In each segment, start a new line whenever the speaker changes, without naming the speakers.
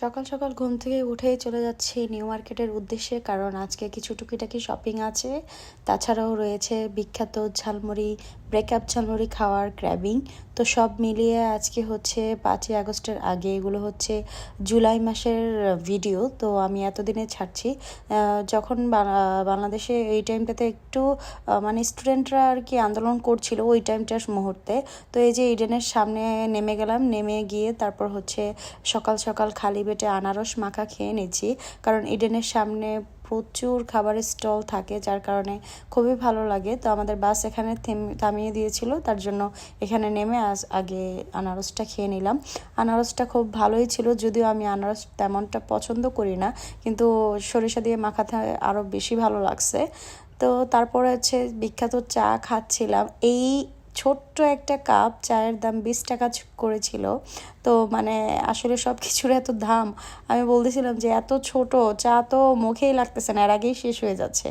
সকাল সকাল ঘুম থেকে উঠেই চলে যাচ্ছি নিউ মার্কেটের উদ্দেশ্যে, কারণ আজকে কিছু টুকিটাকি শপিং আছে। তাছাড়াও রয়েছে বিখ্যাত ঝালমুড়ি ব্রেকআপ ঝালমুড়ি খাওয়ার ক্র্যাবিং তো সব মিলিয়ে আজকে হচ্ছে পাঁচই আগস্টের আগে, এগুলো হচ্ছে জুলাই মাসের ভিডিও তো আমি এতদিনে ছাড়ছি। যখন বাংলাদেশে এই টাইমটাতে একটু মানে স্টুডেন্টরা আর কি আন্দোলন করছিল ওই টাইমটার মুহূর্তে। তো এই যে ইডেনের সামনে নেমে গেলাম, নেমে গিয়ে তারপর হচ্ছে সকাল সকাল খালি পেটে আনারস মাখা খেয়ে নিচ্ছি। কারণ ইডেনের সামনে প্রচুর খাবারের স্টল থাকে, যার কারণে খুবই ভালো লাগে। তো আমাদের বাস এখানে থেম- থামিয়ে দিয়েছিল, তার জন্য এখানে নেমে আগে আনারসটা খেয়ে নিলাম। আনারসটা খুব ভালোই ছিল, যদিও আমি আনারস তেমনটা পছন্দ করি না, কিন্তু সরিষা দিয়ে মাখাতে আরও বেশি ভালো লাগছে। তো তারপরে হচ্ছে বিখ্যাত চা খাচ্ছিলাম। এই ছোট্ট একটা কাপ চায়ের দাম বিশ টাকা করেছিল। তো মানে আসলে সব কিছুর এত দাম। আমি বলতেছিলাম যে, এত ছোট চা তো মুখেই লাগতেছে না, এর আগেই শেষ হয়ে যাচ্ছে।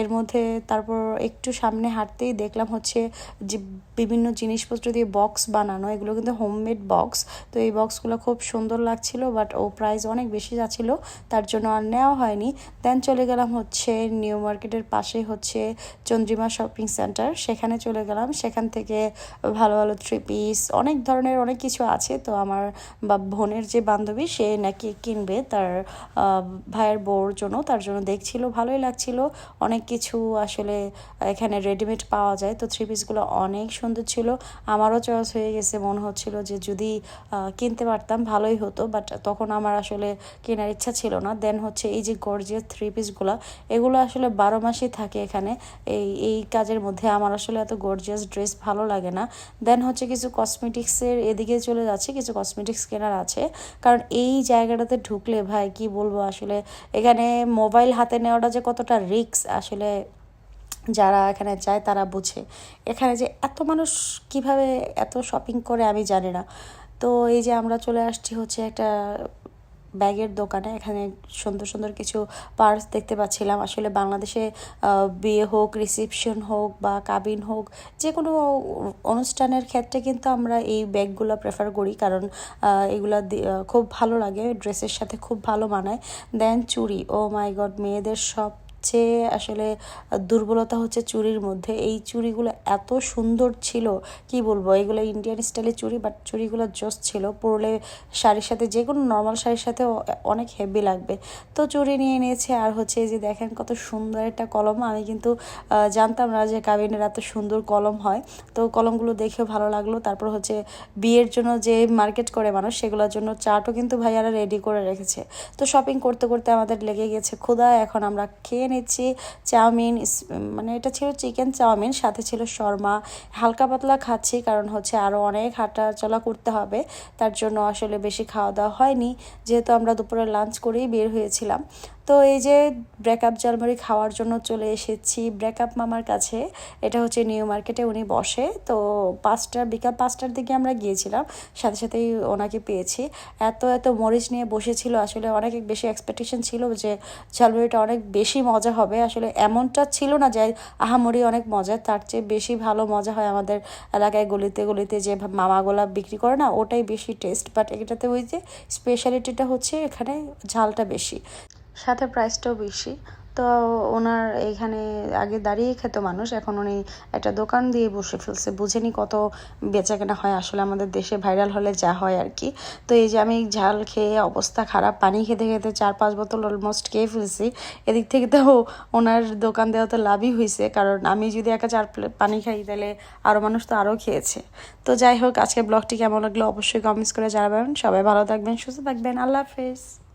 এর মধ্যে তারপর একটু সামনে হাঁটতেই দেখলাম হচ্ছে যে বিভিন্ন জিনিসপত্র দিয়ে বক্স বানানো, এগুলো কিন্তু হোমমেড বক্স তো এই বক্সগুলো খুব সুন্দর লাগছিল বাট ও প্রাইস অনেক বেশি যাচ্ছিল, তার জন্য আর নেওয়া হয়নি। দেন চলে গেলাম হচ্ছে নিউ মার্কেটের পাশে হচ্ছে চন্দ্রিমা শপিং সেন্টার সেখানে চলে গেলাম। সেখান থেকে ভালো ভালো থ্রি পিস অনেক ধরনের অনেক কিছু আছে। তো আমার বা বোনের যে বান্ধবী, সে নাকি কিনবে তার ভাইয়ের বউর জন্য, তার জন্য দেখছিল, ভালোই লাগছিল। অনেক কিছু আসলে এখানে রেডিমেড পাওয়া যায়। তো থ্রি পিসগুলো অনেক সুন্দর ছিল, আমারও চয়েস হয়ে গেছে। মনে হচ্ছিল যে যদি কিনতে পারতাম ভালোই হতো বাট তখন আমার আসলে কেনার ইচ্ছা ছিল না। দেন হচ্ছে এই যে গর্জিয়াস থ্রি পিসগুলো এগুলো আসলে বারো মাসই থাকে এখানে। এই এই কাজের মধ্যে আমার আসলে এত গর্জিয়াস ড্রেস ভালো লাগে না। দেন হচ্ছে কিছু কসমেটিক্সের এদিকে চলে যাচ্ছে, কিছু কসমেটিক্স কেনার আছে। কারণ এই জায়গাটাতে ঢুকলে ভাই, কি বলব আসলে, এখানে মোবাইল হাতে নেওয়াটা যে কতটা রিস্ক আসলে যারা এখানে যায় তারা বুঝে। এখানে যে এত মানুষ কীভাবে এত শপিং করে আমি জানি না। তো এই যে আমরা চলে আসছি হচ্ছে একটা ব্যাগের দোকানে। এখানে সুন্দর সুন্দর কিছু পার্স দেখতে পাচ্ছিলাম। আসলে বাংলাদেশে বিয়ে হোক রিসেপশন হোক বা কাবিন হোক যে কোনো অনুষ্ঠানের ক্ষেত্রে কিন্তু আমরা এই ব্যাগগুলো প্রেফার করি। কারণ এগুলা খুব ভালো লাগে। ড্রেসের সাথে খুব ভালো মানায়। দেন চুড়ি ও মাই গড মেয়েদের সবচেয়ে আসলে দুর্বলতা হচ্ছে চুড়ির মধ্যে। এই চুড়িগুলো এত সুন্দর ছিল, কি বলব? এগুলো ইন্ডিয়ান স্টাইলের চুড়ি বাট চুড়িগুলো জোস ছিল। পরলে শাড়ির সাথে, যে কোনো নর্মাল শাড়ির সাথে অনেক হেভি লাগবে। তো চুড়ি নিয়ে নিয়েছে, আর হচ্ছে এই যে দেখেন কত সুন্দর একটা কলম। আমি কিন্তু জানতাম না যে কাবিনের এত সুন্দর কলম হয়। তো কলমগুলো দেখেও ভালো লাগল। তারপর হচ্ছে বিয়ের জন্য যে মার্কেট করে মানুষ, সেগুলোর জন্য চাটও কিন্তু ভাইয়ারা রেডি করে রেখেছে। তো শপিং করতে করতে আমাদের লেগে গেছে ক্ষুধা। এখন আমরা খেয়ে নিচ্ছি চাউমিন মানে এটা ছিল চিকেন চাউমিন, সাথে ছিল শর্মা। হালকা পাতলা খাচ্ছি কারণ হচ্ছে আরও অনেক হাঁটা চলা করতে হবে, তার জন্য আসলে বেশি খাওয়া দাওয়া হয়নি। যেহেতু আমরা দুপুরে লাঞ্চ করেই বের হয়েছিলাম। তো এই যে ব্রেকআপ জালমারি খাওয়ার জন্য চলে এসেছি ব্রেকআপ মামার কাছে। এটা হচ্ছে নিউ মার্কেটে উনি বসে। তো পাঁচটা বিকাল পাঁচটার দিকে আমরা গিয়েছিলাম, সাথে সাথেই ওনাকে পেয়েছি। এত এত মরিচ নিয়ে বসেছিল, আসলে অনেক বেশি এক্সপেকটেশন ছিল যে ঝালমুড়িটা অনেক বেশি মজা হবে। আসলে এমনটা ছিল না যে আহামরি অনেক মজা, তার চেয়ে বেশি ভালো মজা হয় আমাদের এলাকায় গলিতে গলিতে যে মামাগোলা বিক্রি করে না, ওটাই বেশি টেস্ট বাট এটাতে ওই যে স্পেশালিটিটা হচ্ছে এখানে ঝালটা বেশি। সাথে প্রাইসটাও বেশি। তো ওনার এইখানে আগে দাঁড়িয়ে খেত মানুষ, এখন উনি একটা দোকান দিয়ে বসে ফেলছে। বুঝেনি কত বেচা কেনা হয়। আসলে আমাদের দেশে ভাইরাল হলে যা হয় আর কি। তো এই যে আমি ঝাল খেয়ে অবস্থা খারাপ, পানি খেতে খেতে চার পাঁচ বোতল অলমোস্ট খেয়ে ফেলছি। এদিক থেকে তো ওনার দোকান দেওয়া তো লাভই হয়েছে। কারণ আমি যদি একা চার পানি খাই, তাহলে আরও মানুষ তো আরও খেয়েছে। তো যাই হোক আজকে ব্লগটি কেমন লাগল অবশ্যই কমেন্টস করে জানাবেন। সবাই ভালো থাকবেন, সুস্থ থাকবেন। আল্লাহ হাফেজ।